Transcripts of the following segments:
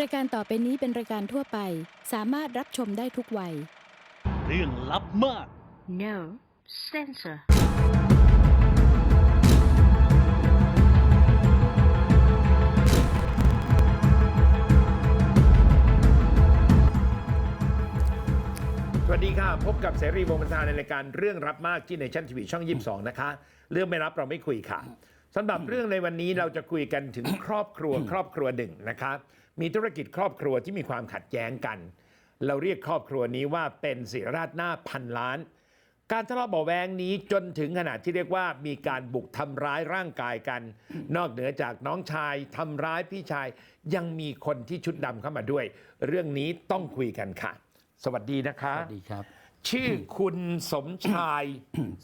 รายการต่อไปนี้เป็นรายการทั่วไป สามารถรับชมได้ทุกวัย เรื่องลับมาก No censor. สวัสดีค่ะ พบกับเสรีวงศ์บรรทาในรายการเรื่องรับมากที่ในชั้นทีวีช่อง 22 นะคะ เรื่องไม่รับเราไม่คุยค่ะสำหรับเรื่องในวันนี้เราจะคุยกันถึงครอบครัวครอบครัวหนึ่งนะคะ มีธุรกิจครอบครัวที่มีความขัดแย้งกัน เราเรียกครอบครัวนี้ว่าเป็นศิรราชหน้าพันล้าน การทะเลาะเบาะแวงนี้จนถึงขนาดที่เรียกว่ามีการบุกทำร้ายร่างกายกัน นอกเหนือจากน้องชายทำร้ายพี่ชายยังมีคนที่ชุดดำเข้ามาด้วย เรื่องนี้ต้องคุยกันค่ะ สวัสดีนะคะ สวัสดีครับ ชื่อคุณสมชาย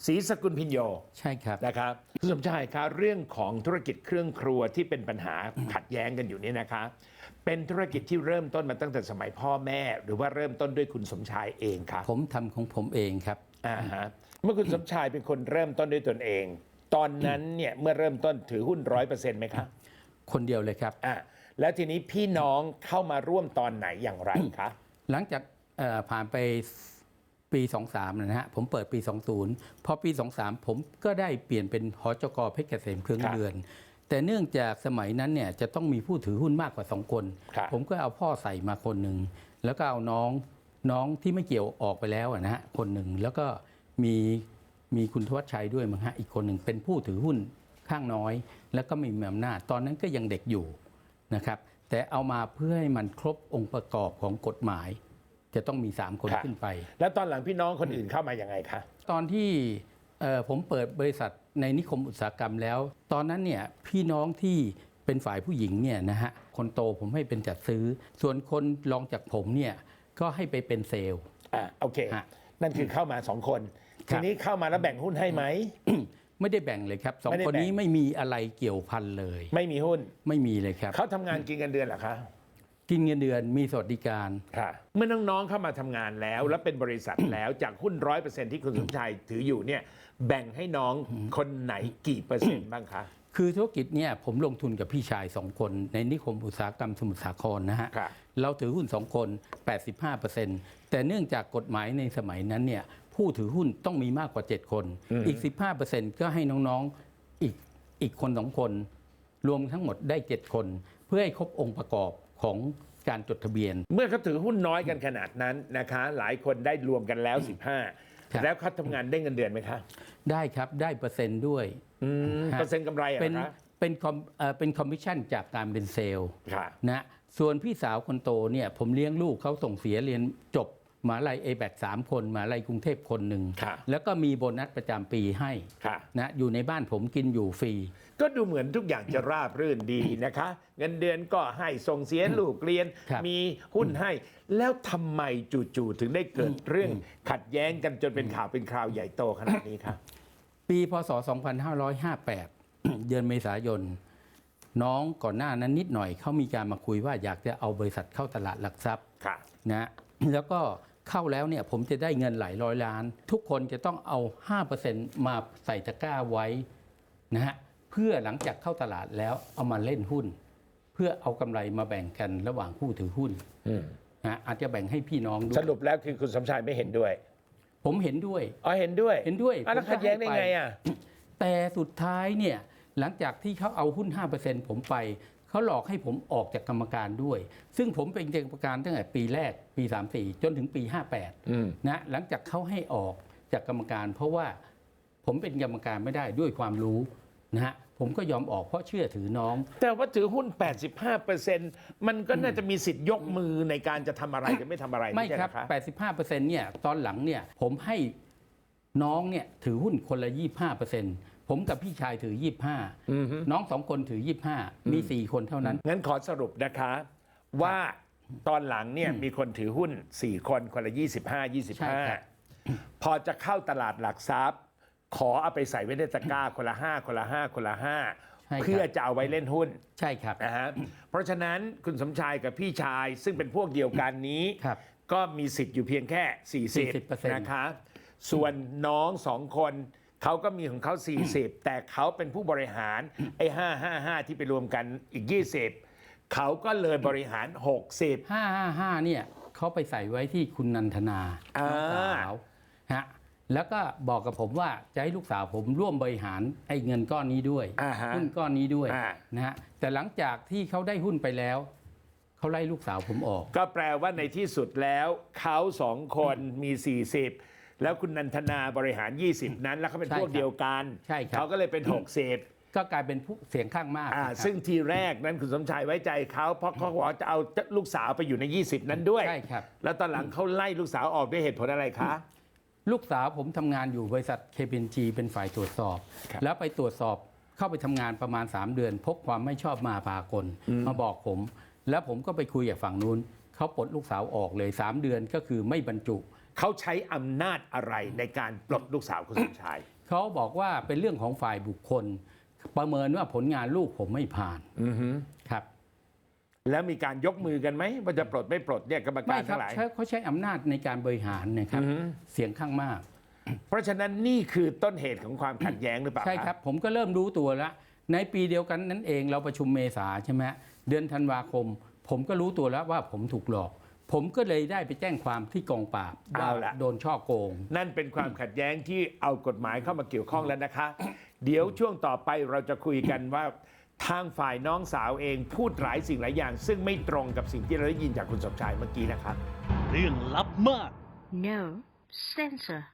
ศรีสกุลพิญโย ใช่ครับ นะครับคุณสมชายครับเรื่องของธุรกิจเครื่องครัวที่เป็นปัญหาขัดแย้งกันอยู่นี่นะคะ เป็นธุรกิจที่เริ่มต้นมาตั้งแต่สมัยพ่อแม่ หรือว่าเริ่มต้นด้วยคุณสมชายเองครับผมทำของผมเองครับ อ่าฮะเมื่อคุณสมชายเป็นคนเริ่มต้นด้วยตนเอง ตอนนั้นเนี่ยเมื่อเริ่มต้นถือหุ้นร้อยเปอร์เซ็นต์ไหมครับคนเดียวเลยครับ อ่าแล้วทีนี้พี่น้องเข้ามาร่วมตอนไหนอย่างไรคะ หลังจากเอ่อผ่านไปปี 23 นะฮะ ผมเปิดปี 20 พอปี 23 ผมก็ได้เปลี่ยนเป็นหจกเพชรเกษมเครื่องเดือน แต่เนื่องจากสมัยนั้นเนี่ยจะต้องมีผู้ถือหุ้นมากกว่า2คน ครับ ผมก็เอาพ่อใส่มาคนหนึ่งแล้วก็เอาน้องน้องที่ไม่เกี่ยวออกไปแล้วอะนะฮะคนหนึ่งแล้วก็มีมีคุณทวัชชัยด้วยมั้งฮะอีกคนหนึ่งเป็นผู้ถือหุ้นข้างน้อย แล้วก็ไม่มีอำนาจตอนนั้นก็ยังเด็กอยู่นะครับ แต่เอามาเพื่อให้มันครบองค์ประกอบของกฎหมาย จะต้องมี3คนครับ ขึ้นไป แล้วตอนหลังพี่น้องคนอื่นเข้ามาอย่างไงคะ ตอนที่เอ่อ ผมเปิดบริษัทในนิคมอุตสาหกรรมแล้ว ตอนนั้นเนี่ยพี่น้องที่เป็นฝ่ายผู้หญิงเนี่ยนะฮะคนโตผมให้เป็นจัดซื้อ ส่วนคนรองจากผมเนี่ยก็ให้ไปเป็นเซลล์อ่าโอเค ฮะ นั่นคือเข้ามาสองคน ครัทีบ นี้เข้ามาแล้วแบ่งหุ้นให้ไหม ไม่ได้แบ่งเลยครับสองไม่ได้คนนี้แบ่งไม่มีอะไรเกี่ยวพันเลย ไม่มีหุ้น ไม่มีเลยครับ เขาทำงานกินกันเดือนเหรอคะ กินเงินเดือนมีสวัสดิการ ค่ะเมื่อน้องๆเข้ามาทำงานแล้ว แล้วเป็นบริษัทแล้วจากหุ้นร้อยเปอร์เซ็นที่คุณสมชายถืออยู่เนี่ยแบ่งให้น้องคนไหนกี่เปอร์เซ็นต์บ้างคะ คือธุรกิจเนี่ยผมลงทุนกับพี่ชายสองคน ในนิคมอุตสาหกรรมสมุทรสาครนะฮะ ครับ เราถือหุ้น 2 คน 85%แต่เนื่องจากกฎหมายในสมัยนั้นเนี่ยผู้ถือหุ้นต้องมีมากกว่า 7 คน อีก 15%ก็ให้น้องๆอีกอีกคนสองคน รวมทั้งหมดได้ 7 คน เพื่อให้ครบองค์ประกอบ ของการจดทะเบียน เมื่อเขาถือหุ้นน้อยกันขนาดนั้นนะคะ หลายคนได้รวมกันแล้วครับ15 แล้วเขาทำงานได้เงินเดือนไหมคะ ได้ครับได้เปอร์เซ็นต์ด้วยอืมฮะเปอร์เซ็นต์กำไรอะเป็นคะเป็นคอมเอ่อเป็นคอมมิชชั่นจากการเป็นเซลล์ค่ะนะส่วนพี่สาวคนโตเนี่ยผมเลี้ยงลูกเขาส่งเสียเรียนจบ มหาลัยเอแบกสามคนมหาลัยกรุงเทพคนหนึ่งค่ะแล้วก็มีโบนัสประจำปีให้ค่ะ นะอยู่ในบ้านผมกินอยู่ฟรี ก็ดูเหมือนทุกอย่างจะราบรื่นดีนะคะ เงินเดือนก็ให้ส่งเสียลูกเรียน ครับมีหุ้นให้ แล้วทำไมจู่ๆถึงได้เกิดเรื่องขัดแย้งกันจนเป็นข่าวเป็นคราวใหญ่โตขนาดนี้ครับปีพศ 2558 เดือนเมษายน น้องก่อนหน้านั้นนิดหน่อยเขามีการมาคุยว่าอยากจะเอาบริษัทเข้าตลาดหลักทรัพย์ค่ะ นะ แล้วก็ เข้าแล้วเนี่ยผมจะได้เงินหลายร้อยล้าน ทุกคนจะต้องเอา 5%มาใส่ตะกร้าไว้นะฮะเพื่อหลังจากเข้าตลาดแล้วเอามาเล่นหุ้น เพื่อเอากำไรมาแบ่งกันระหว่างผู้ถือหุ้นอืมนะอาจจะแบ่งให้พี่น้องด้วสยรุปแล้วคือคุณสมชายไม่เห็นด้วย ผมเห็นด้วยอ๋อเห็นด้วยเห็นด้วยอะแล้วผมก็ขัดแย้งได้ให้ไปไงอะแต่สุดท้ายเนี่ยหลังจากที่เขาเอาหุ้น 5%ผมไป เขาหลอกให้ผมออกจากกรรมการด้วย ซึ่งผมเป็นกรรมการตั้งแต่ปีแรกปี 34 จนถึงปีอืม58นะหลังจากเขาให้ออกจากกรรมการ เพราะว่าผมเป็นกรรมการไม่ได้ด้วยความรู้นะฮะผมก็ยอมออกเพราะเชื่อถือน้อง แต่ว่าถือหุ้น 85%มันก็น่าจะมีสิทธิ์ยกมือในการจะททำอะไรหรือไม่ทำอะไรไม่ใช่คเหรัอบคะ85%เนี่ยตอนหลังเนี่ยผมให้น้องเนี่ยถือหุ้นคนละ 25% ผมกับพี่ชายถืออือฮึ25 น้องสองคนถือ 25 มี 4 คนเท่านั้น งั้นขอสรุปนะคะ ว่าตอนหลังเนี่ยมีคนถือหุ้น 4 คนคนละ 25ใช่ครับ25 พอจะเข้าตลาดหลักทรัพย์ ขอเอาไปใส่ไว้ในตะกร้าคนละ 5 คนละ 5 คนละใช่ครับ5เพื่อจะเอาไว้เล่นหุ้น ใช่ครับนะฮะเพราะฉะนั้นคุณสมชายกับพี่ชายซึ่งเป็นพวกเดียวกันนี้ครับก็มีสิทธิ์อยู่เพียงแค่ 40 40%นะคะส่วนน้องสองคน เขาก็มีของเขา 40 แต่เขาเป็นผู้บริหารไอ้555 ที่ไปรวมกันอีก 20 เขาก็เลยบริหาร 60 555เนี่ยเขาไปใส่ไว้ที่คุณนันทนาอ่าน้องสาวฮะแล้วก็บอกกับผมว่าจะให้ลูกสาวผมร่วมบริหารไอ้เงินก้อนนี้ด้วยอ่าฮะ หุ้นก้อนนี้ด้วยอ่า นะฮะแต่หลังจากที่เขาได้หุ้นไปแล้วเขาไล่ลูกสาวผมออก ก็แปลว่าในที่สุดแล้วเขาสองคนมี 40 แล้วคุณนันทนาบริหาร 20 นั้น แล้วเขาเป็นใช่พวกครับเดียวกันใช่ครับ เขาก็เลยเป็น 60 ก็กลายเป็นผู้เสียงข้างมากอ่านะครับ ซึ่งทีแรกนั้นคุณสมชายไว้ใจเขาเพราะเขาบอกว่าจะเอาลูกสาวไปอยู่ใน 20 นั้นด้วย ใช่ครับ แล้วตอนหลังเขาไล่ลูกสาวออกด้วยเหตุผลอะไรคะ ลูกสาวผมทำงานอยู่บริษัท KPMG เป็นฝ่ายตรวจสอบ ครับ แล้วไปตรวจสอบเข้าไปทำงานประมาณ 3 เดือน พบความไม่ชอบมาพากลมาบอกผม แล้วผมก็ไปคุยกับฝั่งนู้น เขาปลดลูกสาวออกเลย 3 เดือนก็คือไม่บรรจุ เขาใช้อำนาจอะไรในการปลดลูกสาวคุณสมชาย เขาบอกว่าเป็นเรื่องของฝ่ายบุคคล ประเมินว่าผลงานลูกผมไม่ผ่านอือฮึครับ แล้วมีการยกมือกันไหมว่าจะปลดไม่ปลดเนี่ยกรรมไม่การครัทั้บงหลาย ใช้เขาใช้อำนาจในการบริหารนะครับ อือฮึ เสียงข้างมาก เพราะฉะนั้นนี่คือต้นเหตุของความขัดแย้งหรือเปล่าใช่ครับ ผมก็เริ่มรู้ตัวแล้ว ในปีเดียวกันนั้นเองเราประชุมเมษาใช่ไหมฮะเดือนธันวาคม ผมก็รู้ตัวแล้วว่าผมถูกหลอก ผมก็เลยได้ไปแจ้งความที่กองปราบว่าเอาละโดนช่อโกง นั่นเป็นความขัดแย้งที่เอากฎหมายเข้ามาเกี่ยวข้องแล้วนะคะ เดี๋ยวช่วงต่อไปเราจะคุยกันว่าทางฝ่ายน้องสาวเองพูดหลายสิ่งหลายอย่าง ซึ่งไม่ตรงกับสิ่งที่เราได้ยินจากคุณสมชายเมื่อกี้นะครับ เรื่องลับมาก No censor.